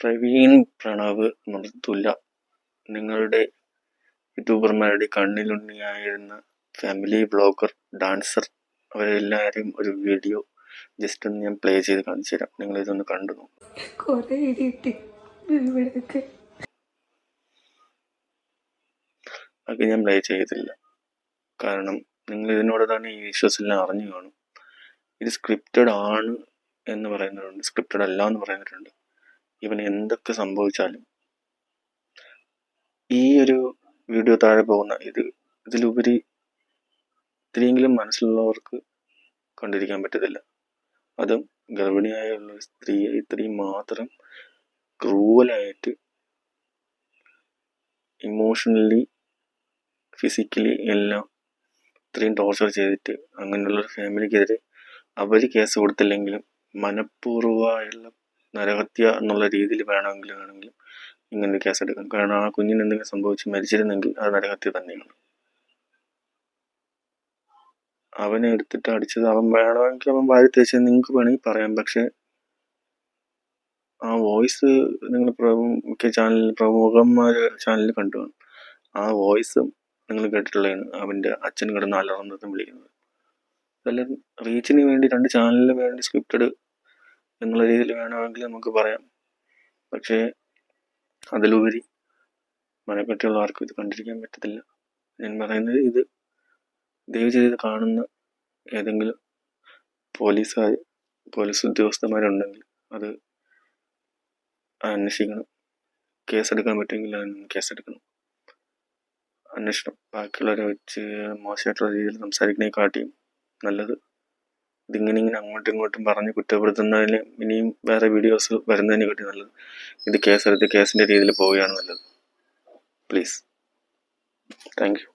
പ്രവീൺ പ്രണവ് മൃദുല നിങ്ങളുടെ യൂട്യൂബർമാരുടെ കണ്ണിലുണ്ണിയായിരുന്ന ഫാമിലി ബ്ലോഗർ ഡാൻസർ അവരെല്ലാവരെയും ഒരു വീഡിയോ ജസ്റ്റ് ഒന്ന് ഞാൻ പ്ലേ ചെയ്ത് കാണിച്ചു തരാം. നിങ്ങൾ ഇതൊന്ന് കണ്ടു അത് ഞാൻ പ്ലേ ചെയ്തില്ല. കാരണം നിങ്ങൾ ഇതിനോട് തന്നെ ഈ ഇഷ്യൂസ് എല്ലാം അറിഞ്ഞു കാണും. ഇത് സ്ക്രിപ്റ്റഡ് ആണ് എന്ന് പറയുന്നവരുണ്ട്. സ്ക്രിപ്റ്റഡ് അല്ല എന്ന് പറയുന്നവരുണ്ട്. ഇവൻ എന്തൊക്കെ സംഭവിച്ചാലും. ഈ ഒരു വീഡിയോ താഴെ പോകുന്ന ഇത് ഇതിലുപരി ഇത്തിരിയെങ്കിലും മനസ്സിലുള്ളവർക്ക് കണ്ടിരിക്കാൻ പറ്റത്തില്ല. അതും ഗർഭിണിയായ ഒരു സ്ത്രീയെ ഇത്രയും മാത്രം ക്രൂവലായിട്ട് ഇമോഷണലി ഫിസിക്കലി എല്ലാം ഇത്രയും ടോർച്ചർ ചെയ്തിട്ട് അങ്ങനെയുള്ള ഒരു ഫാമിലിക്കെതിരെ അവർ കേസ് കൊടുത്തില്ലെങ്കിലും മനഃപൂർവമായുള്ള നരഹത്യ എന്നുള്ള രീതിയിൽ വേണമെങ്കിൽ വേണമെങ്കിലും ഇങ്ങനെ കേസ് എടുക്കാം. കാരണം ആ കുഞ്ഞിന് എന്തെങ്കിലും സംഭവിച്ച് മരിച്ചിരുന്നെങ്കിൽ അത് നരഹത്യ തന്നെയാണ്. അവനെ എടുത്തിട്ട് അടിച്ചത് അവൻ വേണമെങ്കിൽ അവൻ വാരി തേച്ചത് നിങ്ങൾക്ക് വേണമെങ്കിൽ പറയാം. പക്ഷെ ആ വോയിസ് നിങ്ങൾ മിക്ക ചാനലിൽ പ്രമുഖന്മാർ ചാനലിൽ കണ്ടു കാണും. ആ വോയിസും നിങ്ങൾ കേട്ടിട്ടുള്ളതാണ് അവന്റെ അച്ഛൻ കിടന്ന് അലർന്നതും വിളിക്കുന്നത്. അതെല്ലാം റീച്ചിന് വേണ്ടി രണ്ട് ചാനലിന് വേണ്ടി സ്ക്രിപ്റ്റഡ് എന്നുള്ള രീതിയിൽ വേണമെങ്കിൽ നമുക്ക് പറയാം. പക്ഷേ അതിലുപരി മനപ്പറ്റിയുള്ള ആർക്കും ഇത് കണ്ടിരിക്കാൻ പറ്റത്തില്ല. ഞാൻ പറയുന്നത് ഇത് ദയവ് ചെയ്ത് കാണുന്ന ഏതെങ്കിലും പോലീസുകാർ പോലീസ് ഉദ്യോഗസ്ഥന്മാരുണ്ടെങ്കിൽ അത് അന്വേഷിക്കണം. കേസെടുക്കാൻ പറ്റുമെങ്കിൽ അതിന് കേസെടുക്കണം. അന്വേഷണം. ബാക്കിയുള്ളവരെ വെച്ച് മോശമായിട്ടുള്ള രീതിയിൽ സംസാരിക്കുന്നതിനെക്കാട്ടിയും നല്ലത് ഇതിങ്ങനെ ഇങ്ങനെ അങ്ങോട്ടും ഇങ്ങോട്ടും പറഞ്ഞ് കുറ്റപ്പെടുത്തുന്നതിന് ഇനിയും വേറെ വീഡിയോസ് വരുന്നതിനെക്കാട്ടി നല്ലത്. ഇത് കേസെടുത്ത് കേസിന്റെ രീതിയിൽ പോവുകയാണ് നല്ലത്. Please thank you